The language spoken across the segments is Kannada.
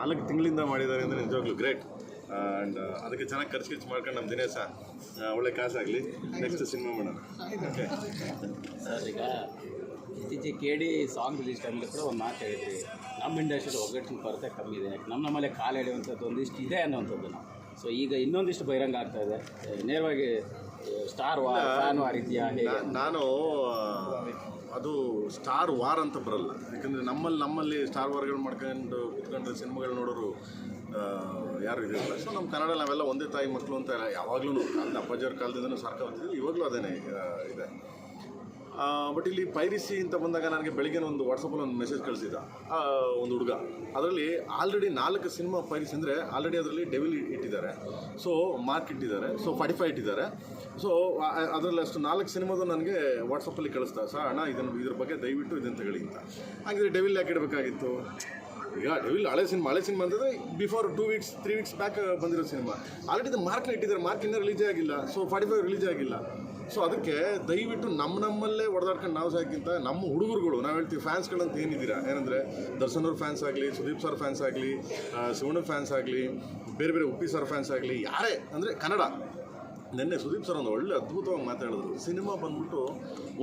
ನಾಲ್ಕು ತಿಂಗಳಿಂದ ಮಾಡಿದ್ದಾರೆ ಅಂದರೆ ನಿಜವಾಗ್ಲೂ ಗ್ರೇಟ್ ಆ್ಯಂಡ್ ಅದಕ್ಕೆ ಚೆನ್ನಾಗಿ ಖರ್ಚು ಖರ್ಚು ಮಾಡ್ಕೊಂಡು ನಮ್ಮ ದಿನೇಶ ಒಳ್ಳೆ ಕಾಸಾಗಲಿ. ನೆಕ್ಸ್ಟ್ ಸಿನಿಮಾ ಮಾಡೋಣ. ಓಕೆ ಸರ್ ಈಗ ಇತ್ತೀಚೆಗೆ ಕೇಳಿ ಡಿ ಸಾಂಗ್ ರಿಲೀಸ್ ಟೈಮಲ್ಲಿ ಕೂಡ ಒಂದು ಮಾತು ಹೇಳಿದ್ರಿ. ನಮ್ಮ ಇಂಡಸ್ಟ್ರಿ ಒಗ್ಗಟ್ಟಿನ ಕೊರತೆ ಕಮ್ಮಿ ಇದೆ. ನಮ್ಮ ನಮ್ಮಲ್ಲೇ ಕಾಲು ಎಳೆಯುವಂಥದ್ದು ಒಂದಿಷ್ಟು ಇದೆ ಅನ್ನುವಂಥದ್ದು ನಾವು. ಸೊ ಈಗ ಇನ್ನೊಂದಿಷ್ಟು ಬಹಿರಂಗ ಆಗ್ತಾ ಇದೆ. ನೇರವಾಗಿ ಸ್ಟಾರ್ ವಾ ಫ್ಯಾನ್ ಆ ನಾ- ನಾನು ಅದು ಸ್ಟಾರ್ ವಾರ್ ಅಂತ ಬರಲ್ಲ. ಯಾಕಂದರೆ ನಮ್ಮಲ್ಲಿ ನಮ್ಮಲ್ಲಿ ಸ್ಟಾರ್ ವಾರ್ಗಳು ಮಾಡ್ಕೊಂಡು ಕುತ್ಕೊಂಡ್ರೆ ಸಿನಿಮಾಗಳು ನೋಡೋರು ಯಾರು ಇದಿಲ್ಲ ಸೊ ನಮ್ಮ ಕನ್ನಡ ನಾವೆಲ್ಲ ಒಂದೇ ತಾಯಿ ಮಕ್ಕಳು ಅಂತ ಯಾವಾಗಲೂ ಅಪ್ಪಾಜಿಯವ್ರ ಕಾಲದಿಂದನೂ ಸರ್ಕಾರ ಇವಾಗಲೂ ಅದೇನೆ ಇದೆ. ಬಟ್ ಇಲ್ಲಿ ಪೈರಿಸಿ ಅಂತ ಬಂದಾಗ ನನಗೆ ಬೆಳಿಗ್ಗೆ ಒಂದು ವಾಟ್ಸಪ್ಪಲ್ಲಿ ಒಂದು ಮೆಸೇಜ್ ಕಳಿಸಿದ ಒಂದು ಹುಡುಗ. ಅದರಲ್ಲಿ ಆಲ್ರೆಡಿ ನಾಲ್ಕು ಸಿನಿಮಾ ಪೈರಿಸಿ ಅಂದರೆ ಆಲ್ರೆಡಿ ಅದರಲ್ಲಿ ಡೆವಿಲ್ ಇಟ್ಟಿದ್ದಾರೆ. ಸೊ ಮಾರ್ಕ್ ಇಟ್ಟಿದ್ದಾರೆ. ಸೊ ಫಾರ್ಟಿ ಫೈವ್ ಇಟ್ಟಿದ್ದಾರೆ ಸೊ ಅದರಲ್ಲಿ ಅಷ್ಟು ನಾಲ್ಕು ಸಿನಿಮಾದು ನನಗೆ ವಾಟ್ಸಪ್ಪಲ್ಲಿ ಕಳಿಸ್ತಾ, ಸರ್, ಅಣ್ಣ, ಇದನ್ನು ಇದ್ರ ಬಗ್ಗೆ ದಯವಿಟ್ಟು ಇದನ್ನು ತಗೊಳ್ಳಿ ಅಂತ. ಹಾಗಿದ್ರೆ ಡೆವಿಲ್ ಯಾಕೆ ಇಡಬೇಕಾಗಿತ್ತು? ಈಗ ಡೆವಿಲ್ ಹಳೆ ಸಿನಿಮಾ ಹಳೆ ಸಿನಿಮಾ ಅಂತಂದರೆ before two weeks three weeks back ಬಂದಿರೋ ಸಿನಿಮಾ ಆಲ್ರೆಡಿ ಇದು ಮಾರ್ಕ್ನ ಇಟ್ಟಿದ್ದಾರೆ. ಮಾರ್ಕ್ ಇನ್ನೂ ರಿಲೀಜೇ ಆಗಿಲ್ಲ. ಸೊ ಫಾರ್ಟಿ ಫೈವ್ ರಿಲೀಸೇ ಆಗಿಲ್ಲ. ಸೊ ಅದಕ್ಕೆ ದಯವಿಟ್ಟು ನಮ್ಮ ನಮ್ಮಲ್ಲೇ ಹೊಡೆದಾಡ್ಕೊಂಡು ನಾವು ಸಾಕಿಂತ ನಮ್ಮ ಹುಡುಗರುಗಳು, ನಾವು ಹೇಳ್ತೀವಿ ಫ್ಯಾನ್ಸ್ಗಳಂತ ಏನಿದ್ದೀರಾ? ಏನಂದರೆ ದರ್ಶನ್ ಅವ್ರ ಫ್ಯಾನ್ಸ್ ಆಗಲಿ, ಸುದೀಪ್ ಸರ್ ಫ್ಯಾನ್ಸ್ ಆಗಲಿ ಶಿವಣ್ಣ ಫ್ಯಾನ್ಸ್ ಆಗಲಿ, ಬೇರೆ ಬೇರೆ ಉಪ್ಪಿ ಸರ್ ಫ್ಯಾನ್ಸ್ ಆಗಲಿ, ಯಾರೇ, ಅಂದರೆ ಕನ್ನಡ. ನಿನ್ನೆ ಸುದೀಪ್ ಸರ್ ಒಂದು ಒಳ್ಳೆ ಅದ್ಭುತವಾಗಿ ಮಾತಾಡಿದ್ರು. ಸಿನಿಮಾ ಬಂದ್ಬಿಟ್ಟು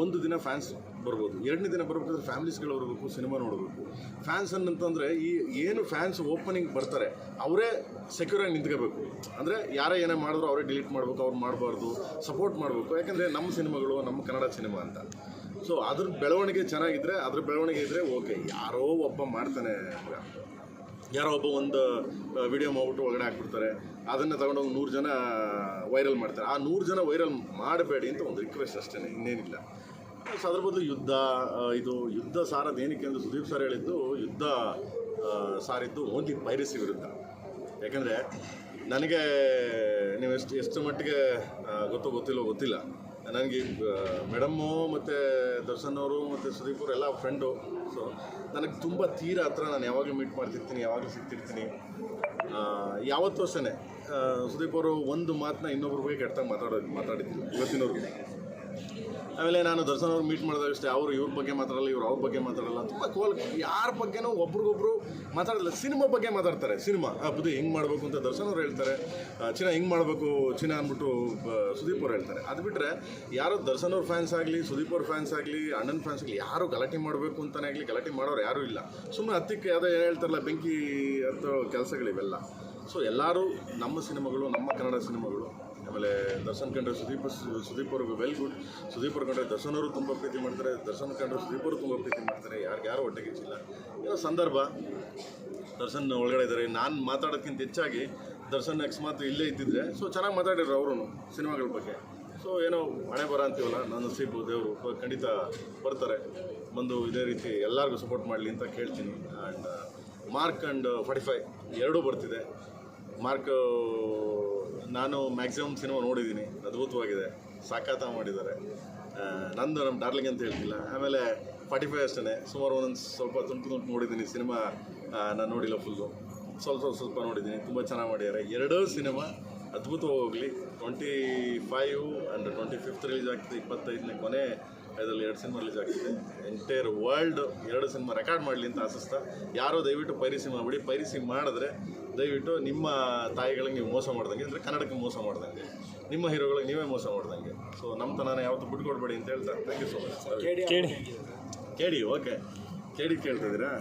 ಒಂದು ದಿನ ಫ್ಯಾನ್ಸ್ ಬರ್ಬೋದು. ಎರಡನೇ ದಿನ ಬರಬೇಕಾದ್ರೆ ಫ್ಯಾಮಿಲೀಸ್ಗಳು ಬರಬೇಕು, ಸಿನಿಮಾ ನೋಡಬೇಕು. ಫ್ಯಾನ್ಸ್ ಅಂತಂದರೆ ಈ ಏನು ಫ್ಯಾನ್ಸ್ ಓಪನಿಂಗ್ ಬರ್ತಾರೆ, ಅವರೇ ಸೆಕ್ಯೂರ್ ಆಗಿ ನಿಂತ್ಕೋಬೇಕು. ಅಂದರೆ ಯಾರೇ ಏನೇ ಮಾಡಿದ್ರು ಅವರೇ ಡಿಲೀಟ್ ಮಾಡಬೇಕು, ಅವ್ರು ಮಾಡಬಾರ್ದು ಸಪೋರ್ಟ್ ಮಾಡಬೇಕು. ಯಾಕಂದರೆ ನಮ್ಮ ಸಿನಿಮಾಗಳು, ನಮ್ಮ ಕನ್ನಡ ಸಿನಿಮಾ ಅಂತ. ಸೊ ಅದ್ರ ಬೆಳವಣಿಗೆ ಚೆನ್ನಾಗಿದ್ದರೆ ಅದ್ರ ಬೆಳವಣಿಗೆ ಇದ್ದರೆ ಓಕೆ ಯಾರೋ ಒಬ್ಬ ಮಾಡ್ತಾನೆ. ಯಾರೋ ಒಬ್ಬ ಒಂದು ವಿಡಿಯೋ ಮಾಡ್ಬಿಟ್ಟು ಒಳಗಡೆ ಹಾಕ್ಬಿಡ್ತಾರೆ. ಅದನ್ನು ತಗೊಂಡೋಗಿ ನೂರು ಜನ ವೈರಲ್ ಮಾಡ್ತಾರೆ. ಆ ನೂರು ಜನ ವೈರಲ್ ಮಾಡಬೇಡಿ ಅಂತ ಒಂದು ರಿಕ್ವೆಸ್ಟ್ ಅಷ್ಟೇ, ಇನ್ನೇನಿಲ್ಲ. ಸೊ ಅದ್ರ ಬದಲು ಯುದ್ಧ ಇದು ಯುದ್ಧ ಸಾರದು ಏನಕ್ಕೆ ಎಂದು ಸುದೀಪ್ ಸರ್ ಹೇಳಿದ್ದು, ಯುದ್ಧ ಸಾರಿದ್ದು ಓನ್ಲಿ ಪೈರಸಿ ವಿರುದ್ಧ. ಯಾಕಂದರೆ, ನನಗೆ, ನೀವು ಎಷ್ಟು ಎಷ್ಟು ಮಟ್ಟಿಗೆ ಗೊತ್ತೋ ಗೊತ್ತಿಲ್ಲೋ ಗೊತ್ತಿಲ್ಲ. ನನಗೆ ಮೇಡಮ್ಮು ಮತ್ತು ದರ್ಶನ್ ಅವರು ಮತ್ತು ಸುದೀಪ್ ಅವರು ಎಲ್ಲ ಫ್ರೆಂಡು ಸೊ ನನಗೆ ತುಂಬ ತೀರ ಹತ್ರ ನಾನು ಯಾವಾಗಲೂ ಮೀಟ್ ಮಾಡ್ತಿರ್ತೀನಿ, ಯಾವಾಗಲೂ ಸಿಗ್ತಿರ್ತೀನಿ. ಯಾವತ್ತೂ ಅಷ್ಟೇ ಸುದೀಪ್ ಅವರು ಒಂದು ಮಾತನ್ನ ಇನ್ನೊಬ್ರ ಬಗ್ಗೆ ಕೆಟ್ಟದಾಗ ಮಾತಾಡೋದು ಮಾತಾಡಿದ್ದಿಲ್ಲ ಇವತ್ತಿನವ್ರಿಗೆ. ಆಮೇಲೆ ನಾನು ದರ್ಶನ್ ಅವ್ರು ಮೀಟ್ ಮಾಡಿದಾಗ ಅಷ್ಟೇ, ಅವರು ಇವ್ರ ಬಗ್ಗೆ ಮಾತಾಡಲ್ಲ, ಇವ್ರು ಅವ್ರ ಬಗ್ಗೆ ಮಾತಾಡಲ್ಲ. ತುಂಬ ಕೋಲ್ ಯಾರ ಬಗ್ಗೆನೂ ಒಬ್ರಿಗೊಬ್ರು ಮಾತಾಡಲ್ಲ, ಸಿನಿಮಾ ಬಗ್ಗೆ ಮಾತಾಡ್ತಾರೆ, ಸಿನಿಮಾ. ಆ, ಬುದ್ಧಿ ಹಿಂಗೆ ಮಾಡಬೇಕು ಅಂತ ದರ್ಶನ್ ಅವ್ರು ಹೇಳ್ತಾರೆ. ಚಿನ್ನ ಹಿಂಗೆ ಮಾಡಬೇಕು, ಚಿನ್ನ ಅಂದ್ಬಿಟ್ಟು ಸುದೀಪ್ ಅವ್ರು ಹೇಳ್ತಾರೆ. ಅದು ಬಿಟ್ಟರೆ ಯಾರೋ ದರ್ಶನ್ ಅವ್ರ ಫ್ಯಾನ್ಸ್ ಆಗಲಿ, ಸುದೀಪ್ ಅವ್ರ ಫ್ಯಾನ್ಸ್ ಆಗಲಿ, ಅಣ್ಣನ ಫ್ಯಾನ್ಸ್ ಆಗಲಿ, ಯಾರು ಗಲಾಟೆ ಮಾಡಬೇಕು ಅಂತಲೇ ಆಗಲಿ, ಗಲಾಟೆ ಮಾಡೋರು ಯಾರೂ ಇಲ್ಲ. ಸುಮ್ಮನೆ ಹತ್ತಿಕ್ಕೆ ಏನು ಹೇಳ್ತಾರಲ್ಲ, ಬೆಂಕಿ ಅಂತ ಕೆಲಸಗಳಿವೆಲ್ಲ. ಸೊ, ಎಲ್ಲರೂ ನಮ್ಮ ಸಿನಿಮಾಗಳು, ನಮ್ಮ ಕನ್ನಡ ಸಿನಿಮಾಗಳು ಆಮೇಲೆ ದರ್ಶನ್ ಕಂಡ್ರೆ ಸುದೀಪ್ ಸುದೀಪ್ ಅವ್ರಿಗೆ ವೆಲ್ ಗುಡ್ ಸುದೀಪ್ ಅವ್ರು ಕಂಡ್ರೆ ದರ್ಶನ್ ಅವರು ತುಂಬ ಪ್ರೀತಿ ಮಾಡ್ತಾರೆ. ದರ್ಶನ್ ಕಂಡ್ರೆ ಸುದೀಪ್ ಅವರು ತುಂಬ ಪ್ರೀತಿ ಮಾಡ್ತಾರೆ. ಯಾರಿಗೆ ಯಾರು ಹೊಟ್ಟೆ ಕಿಚ್ಚಿಲ್ಲ ಏನೋ ಸಂದರ್ಭ. ದರ್ಶನ್ ಒಳಗಡೆ ಇದ್ದಾರೆ ನಾನು ಮಾತಾಡೋದಕ್ಕಿಂತ ಹೆಚ್ಚಾಗಿ ದರ್ಶನ್ ಅಕಸ್ಮಾತ್ ಇಲ್ಲೇ ಇದ್ದಿದ್ರೆ ಸೊ ಚೆನ್ನಾಗಿ ಮಾತಾಡಿದ್ರು ಅವರು ಸಿನಿಮಾಗಳ ಬಗ್ಗೆ. ಸೊ ಏನೋ ಹಣೆ ಬರ ಅಂತೀವಲ್ಲ ನನ್ನ ಸೀಪು ದೇವರು ಖಂಡಿತ ಬರ್ತಾರೆ. ಬಂದು ಇದೇ ರೀತಿ ಎಲ್ಲರಿಗೂ ಸಪೋರ್ಟ್ ಮಾಡಲಿ ಅಂತ ಕೇಳ್ತೀನಿ. And mark and forty five ಎರಡೂ ಬರ್ತಿದೆ. ಮಾರ್ಕ್ ನಾನು ಮ್ಯಾಕ್ಸಿಮಮ್ ಸಿನಿಮಾ ನೋಡಿದ್ದೀನಿ. ಅದ್ಭುತವಾಗಿದೆ. ಸಾಕಾತ ಮಾಡಿದ್ದಾರೆ. ನಂದು ನಮ್ಮ ಡಾರ್ಲಿಂಗ್ ಅಂತ ಹೇಳ್ತಿಲ್ಲ. ಆಮೇಲೆ ಫಾರ್ಟಿ ಫೈವ್ ಅಷ್ಟೇ ಸುಮಾರು ಒಂದೊಂದು ಸ್ವಲ್ಪ ತುಂಟು ತುಂಟು ನೋಡಿದ್ದೀನಿ ಸಿನಿಮಾ ನಾನು ನೋಡಿಲ್ಲ ಫುಲ್ಲು ಸ್ವಲ್ಪ ಸ್ವಲ್ಪ ಸ್ವಲ್ಪ ನೋಡಿದ್ದೀನಿ. ತುಂಬ ಚೆನ್ನಾಗಿ ಮಾಡಿದ್ದಾರೆ. ಎರಡೂ ಸಿನಿಮಾ ಅದ್ಭುತವಾಗಿ ಹೋಗಲಿ twenty five and twenty fifth release ಆಗ್ತಿದೆ ಇಪ್ಪತ್ತೈದನೇ ಕೊನೆ ಇದರಲ್ಲಿ ಎರಡು ಸಿನಿಮಾ ರಿಲೀಸ್ ಆಗ್ತಿದೆ. ಎಂಟೈರ್ ವರ್ಲ್ಡ್ ಎರಡು ಸಿನಿಮಾ ರೆಕಾರ್ಡ್ ಮಾಡಲಿ ಅಂತ ಆಸಿಸ್ತಾ ಯಾರೋ ದಯವಿಟ್ಟು ಪೈರಿಸಿ ಮಾಡಿಬಿಡಿ. ಪೈರಿಸಿ ಮಾಡಿದ್ರೆ ದಯವಿಟ್ಟು ನಿಮ್ಮ ತಾಯಿಗಳಿಗೆ ನೀವು ಮೋಸ ಮಾಡ್ದಂಗೆ ಅಂದರೆ ಕನ್ನಡಕ್ಕೆ ಮೋಸ ಮಾಡ್ದಂಗೆ. ನಿಮ್ಮ ಹೀರೋಗಳಿಗೆ ನೀವೇ ಮೋಸ ಮಾಡ್ದಂಗೆ. ಸೊ ನಮ್ಮ ತನನ ಯಾವತ್ತೂ ಬಿಟ್ಕೊಡ್ಬೇಡಿ ಅಂತ ಹೇಳ್ತಾರೆ ಥ್ಯಾಂಕ್ ಯು ಸೊ ಮಚ್ ಕೇಳಿ. ಕೇಳಿ. ಓಕೆ ಕೇಳಿ ಕೇಳ್ತಿದ್ದೀರಾ